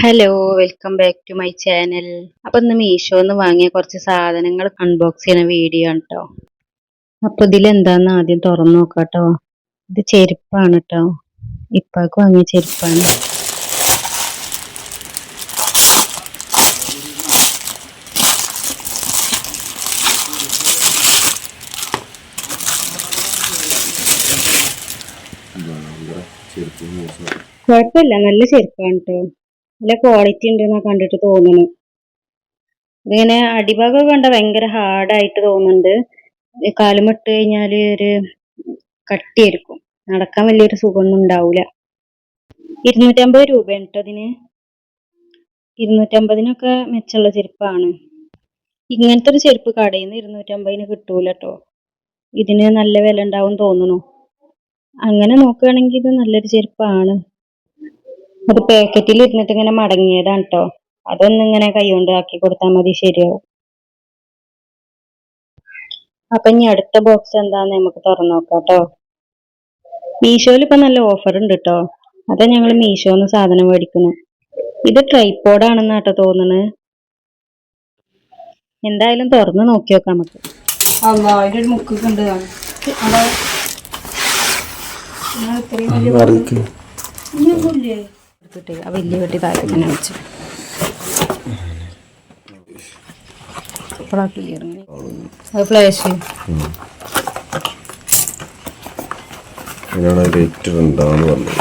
Hello welcome back to my channel അപ്പൊ ഇന്ന് മീഷോന്ന് വാങ്ങിയ കുറച്ച് സാധനങ്ങൾ അൺബോക്സ് ചെയ്യുന്ന വീഡിയോ ആണ് കേട്ടോ അപ്പൊ ഇതിലെന്താന്ന് ആദ്യം തുറന്നു നോക്കാട്ടോ ഇത് ചെരുപ്പാണ് കേട്ടോ ഇപ്പാക്ക് വാങ്ങിയ ചെരുപ്പാണ്. കുഴപ്പമില്ല നല്ല ചെരുപ്പാണ് കേട്ടോ നല്ല ക്വാളിറ്റി ഉണ്ട് എന്നാ കണ്ടിട്ട് തോന്നുന്നു ഇതിങ്ങനെ അടിഭാഗം കണ്ട ഭയങ്കര ഹാർഡായിട്ട് തോന്നുന്നുണ്ട് കാലുമിട്ട് കഴിഞ്ഞാൽ ഒരു കട്ടിയായിരിക്കും. നടക്കാൻ വലിയൊരു സുഖമൊന്നും ഉണ്ടാവൂല. ഇരുന്നൂറ്റമ്പത് രൂപയാണ് കേട്ടോ അതിന്. ഇരുന്നൂറ്റമ്പതിനൊക്കെ മെച്ചമുള്ള ചെരുപ്പാണ്. ഇങ്ങനത്തെ ഒരു ചെരുപ്പ് കടയിൽ നിന്ന് ഇരുന്നൂറ്റമ്പതിന് കിട്ടൂല കേട്ടോ ഇതിന് നല്ല വില ഉണ്ടാവും തോന്നുന്നു അങ്ങനെ നോക്കുകയാണെങ്കിൽ ഇത് നല്ലൊരു ചെരുപ്പാണ്. അത് പാക്കറ്റിൽ ഇരുന്നിട്ട് ഇങ്ങനെ മടങ്ങിയതാണ് കേട്ടോ അതൊന്നും ഇങ്ങനെ കൈകൊണ്ട് ആക്കി കൊടുത്താൽ മതി ശരിയാവും. അപ്പൊ ഇനി അടുത്ത ബോക്സ് എന്താന്ന് നമുക്ക് തുറന്നു നോക്കാം കേട്ടോ മീഷോയിൽ ഇപ്പൊ നല്ല ഓഫർ ഉണ്ട് കേട്ടോ അതാ ഞങ്ങൾ മീഷോന്ന് സാധനം മേടിക്കുന്നത് ഇത് ട്രൈപ്പോഡ് ആണെന്ന് കേട്ടോ തോന്നുന്നത് എന്തായാലും തുറന്ന് നോക്കി നോക്കാം നമുക്ക്. ഒരു മുക്കൊക്കെ ഉണ്ട്. ഇത്രയും വലിയ? എടുത്തിട്ട് ആ വലിയ വെട്ടി താഴെ ഇങ്ങനെ വെച്ചു. അപ്പോഴാ ക്ലിയർ അത് ഫ്ലാഷ് അതിനാണ് റേറ്റ് ഉണ്ടാന്ന് പറഞ്ഞത്.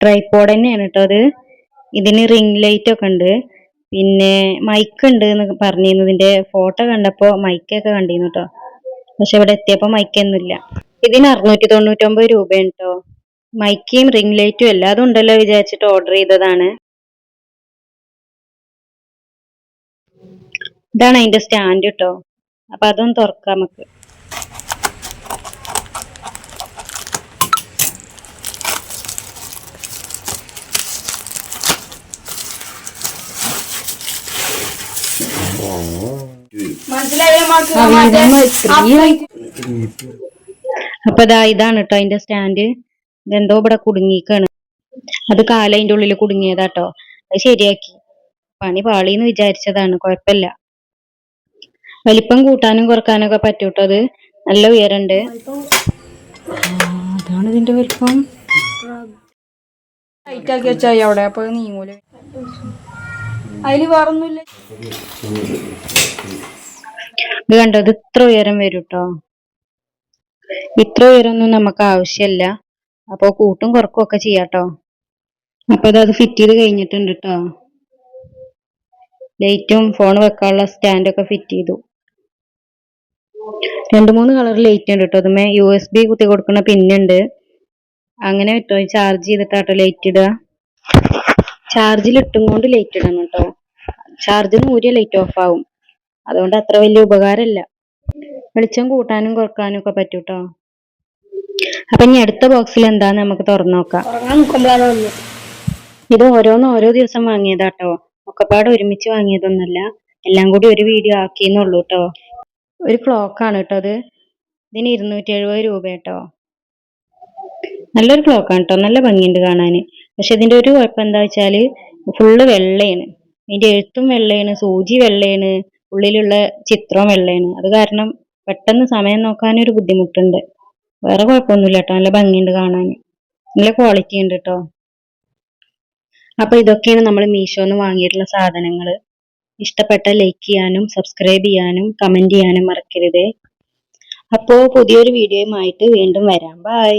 ട്രൈപ്പോഡ് തന്നെയാണ് കേട്ടോ അത്. ഇതിന് റിംഗ് ലൈറ്റ് ഒക്കെ ഉണ്ട്. പിന്നെ മൈക്ക് ഉണ്ട് എന്ന് പറഞ്ഞിരുന്നു. ഇതിന്റെ ഫോട്ടോ കണ്ടപ്പോ മൈക്കൊക്കെ കണ്ടിരുന്നു കേട്ടോ പക്ഷെ ഇവിടെ എത്തിയപ്പോ മൈക്കൊന്നുമില്ല ഇതിന് അറുന്നൂറ്റി തൊണ്ണൂറ്റൊമ്പത് രൂപയാണ് കേട്ടോ മൈക്കിയും റിംഗ് ലൈറ്റും എല്ലാതും ഉണ്ടല്ലോ വിചാരിച്ചിട്ട് ഓർഡർ ചെയ്തതാണ്. ഇതാണ് അതിന്റെ സ്റ്റാൻഡ് കേട്ടോ അപ്പൊ അതൊന്ന് തുറക്കാം നമുക്ക്. മനസ്സിലായോ? അപ്പൊ ഇതാ ഇതാണ് കേട്ടോ അതിന്റെ സ്റ്റാൻഡ്. ഇതെന്തോ ഇവിടെ കുടുങ്ങിക്കാണ്. അത് കാല അതിന്റെ ഉള്ളിൽ കുടുങ്ങിയതാട്ടോ. അത് ശരിയാക്കി. പണി പാളിന്ന് വിചാരിച്ചതാണ്. കുഴപ്പമില്ല വലിപ്പം കൂട്ടാനും കുറക്കാനൊക്കെ പറ്റൂട്ടോ അത്. നല്ല ഉയരണ്ട്. അതാണ് ഇതിന്റെ വലിപ്പം. വെച്ചായി അവിടെ അപ്പൊ അത് നീങ്ങൂല. അതിൽ വേറൊന്നുമില്ല. ഇത് കണ്ടോ? ഇത് ഇത്ര ഉയരം വരും ട്ടോ ഇത്ര ഉയരമൊന്നും നമുക്ക് ആവശ്യമില്ല അപ്പൊ കൂട്ടും കുറക്കും ഒക്കെ ചെയ്യാട്ടോ. അപ്പൊ അത് ഫിറ്റ് ചെയ്ത് കഴിഞ്ഞിട്ടുണ്ട് കേട്ടോ ലൈറ്റും ഫോൺ വെക്കാനുള്ള സ്റ്റാൻഡ് ഒക്കെ ഫിറ്റ് ചെയ്തു. രണ്ട് മൂന്ന് കളർ ലൈറ്റ് ഉണ്ട് കേട്ടോ അതുമേ യു എസ് ബി കുത്തി കൊടുക്കുന്ന പിന്നുണ്ട് അങ്ങനെ കിട്ടോ ചാർജ് ചെയ്തിട്ടാട്ടോ ലൈറ്റ് ഇടുക ചാർജിൽ ഇട്ടും കൊണ്ട് ലൈറ്റ് ഇടണം കേട്ടോ ചാർജ് ഊരിയ ലൈറ്റ് ഓഫ് ആവും. അതുകൊണ്ട് അത്ര വലിയ ഉപകാരമില്ല വെളിച്ചം കൂട്ടാനും കുറക്കാനും ഒക്കെ പറ്റും കേട്ടോ അപ്പൊ ഇനി അടുത്ത ബോക്സിൽ എന്താന്ന് നമുക്ക് തുറന്നു നോക്കാം. ഇത് ഓരോന്ന് ഓരോ ദിവസം വാങ്ങിയതാട്ടോ. ഒക്കെപ്പാട് ഒരുമിച്ച് വാങ്ങിയതൊന്നുമല്ല. എല്ലാം കൂടി ഒരു വീഡിയോ ആക്കിയെന്നുള്ളൂ കേട്ടോ ഒരു ക്ലോക്ക് ആണ് കേട്ടോ അത് ഇതിന് ഇരുന്നൂറ്റി എഴുപത് രൂപ കേട്ടോ നല്ലൊരു ക്ലോക്ക് ആണ് കേട്ടോ നല്ല ഭംഗിയുണ്ട് കാണാന്. പക്ഷെ ഇതിന്റെ ഒരു കുഴപ്പം എന്താ വെച്ചാൽ ഫുള്ള് വെള്ളയാണ്. ഇതിന്റെ എഴുത്തും വെള്ളയാണ് സൂചി വെള്ളയാണ് ഉള്ളിലുള്ള ചിത്രവും വെള്ളയാണ്. അത് കാരണം പെട്ടെന്ന് സമയം നോക്കാനൊരു ബുദ്ധിമുട്ടുണ്ട്. വേറെ കുഴപ്പമൊന്നുമില്ല കേട്ടോ നല്ല ഭംഗിയുണ്ട് കാണാൻ. നല്ല ക്വാളിറ്റി ഉണ്ട് കേട്ടോ അപ്പൊ ഇതൊക്കെയാണ് നമ്മൾ മീഷോന്ന് വാങ്ങിയിട്ടുള്ള സാധനങ്ങൾ ഇഷ്ടപ്പെട്ട ലൈക്ക് ചെയ്യാനും സബ്സ്ക്രൈബ് ചെയ്യാനും കമന്റ് ചെയ്യാനും മറക്കരുത്. അപ്പോ പുതിയൊരു വീഡിയോയുമായിട്ട് വീണ്ടും വരാം. ബൈ